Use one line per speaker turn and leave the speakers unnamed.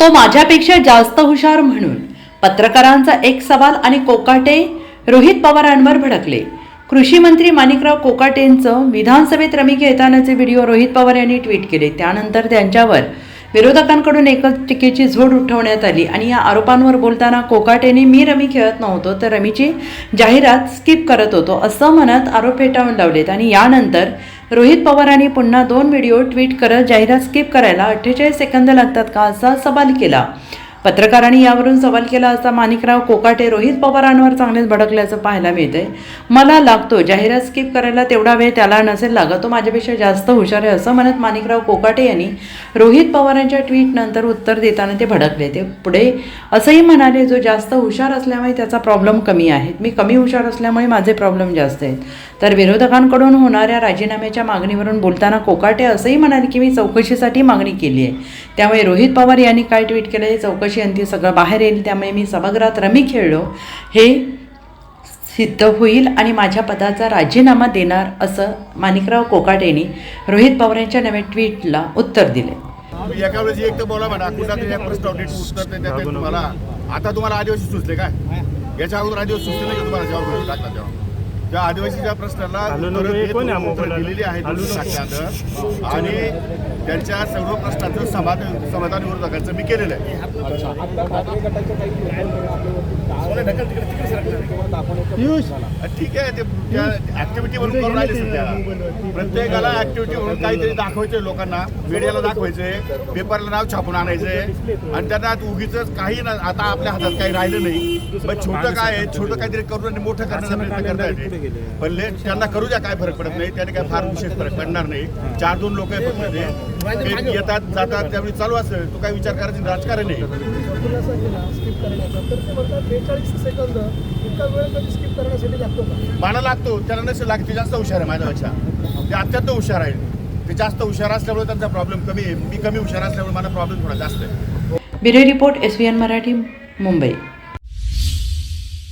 तो माझ्यापेक्षा जास्त हुशार म्हणून पत्रकारांचा एक सवाल आणि कोकाटे रोहित पवारांवर भडकले. कृषी मंत्री माणिकराव कोकाटेंचं विधानसभेत रमी घेतानाचे व्हिडिओ रोहित पवार यांनी ट्विट केले. त्यानंतर त्यांच्यावर विरोधकांकडून एकच टीकेची झोड उठवण्यात आली आणि या आरोपांवर बोलताना कोकाटेने मी रमी खेळत नव्हतो तर रमीची जाहिरात स्किप करत होतो असं म्हणत आरोप फेटाळून लावलेत. आणि यानंतर रोहित पवारांनी पुन्हा दोन व्हिडिओ ट्विट करत जाहिरात स्किप करायला अठ्ठेचाळीस सेकंद लागतात का असा सवाल केला. पत्रकारांनी यावरून सवाल केला असता माणिकराव कोकाटे रोहित पवारांवर चांगलेच भडकल्याचं पाहायला मिळतंय. मला लागतो जाहिरात स्किप करायला तेवढा वेळ त्याला नसेल लागत तो माझ्यापेक्षा जास्त हुशार आहे असं म्हणत माणिकराव कोकाटे यांनी रोहित पवारांच्या ट्विटनंतर उत्तर देताना ते भडकले. ते पुढे असंही म्हणाले जो जास्त हुशार असल्यामुळे त्याचा प्रॉब्लेम कमी आहे. मी कमी हुशार असल्यामुळे माझे प्रॉब्लेम जास्त आहेत. तर विरोधकांकडून होणाऱ्या राजीनाम्याच्या मागणीवरून बोलताना कोकाटे असंही म्हणाले की मी चौकशीसाठी मागणी केली आहे. त्यामुळे रोहित पवार यांनी काय ट्विट केलं हे चौकशी अंती सगळं बाहेर येईल त्यामुळे मी सभागृहात रमी खेळलो. हे सिद्ध होईल आणि माझ्या पदाचा राजीनामा देणार असं माणिकराव कोकाटेंनी रोहित पवार यांच्या नव्या ट्विटला उत्तर दिले.
एका वेळेस एक तर बोला म्हणा उत्तर तुम्हाला. आता तुम्हाला आदिवासी सुचले काय? याच्या अगोदर आदिवासी सुचले नाही तुम्हाला त्या आदिवासीच्या प्रश्नाला
आहे?
दिलेली आहेत साक्षात आणि त्यांच्या सर्व प्रश्नाचं समाधान समाधान विरोधकांचं मी केलेलं आहे. ठीक आहे ते ऍक्टिव्हिटी म्हणून करून राहिले सध्या. प्रत्येकाला ऍक्टिव्हिटी म्हणून काहीतरी दाखवायचे लोकांना मीडियाला दाखवायचे पेपरला नाव छापून आणायचे आणि त्यांना उगीच काही ना आता आपल्या हातात काही राहिलं नाही. पण छोटं काय आहे छोटं काहीतरी करून आणि मोठं करण्याचा प्रयत्न करता येते पण त्यांना करू द्या काय फरक पडत नाही. त्याने काय फार विशेष फरक पडणार नाही. चार दोन लोक आहेत फक्त येतात जातात त्यावेळी चालू असेल. तो काय विचार करायचं राजकारण आहे.
लागतो
मला लागतो त्याला नसेल लागते जास्त हुशार आहे माझ्यापेक्षा. ते अत्यंत हुशार आहे. ते जास्त हुशार असल्यामुळे त्यांचा प्रॉब्लेम कमी आहे. मी कमी हुशार असल्यामुळे मला प्रॉब्लेम थोडा जास्त आहे.
Bureau report S V N Marathi Mumbai.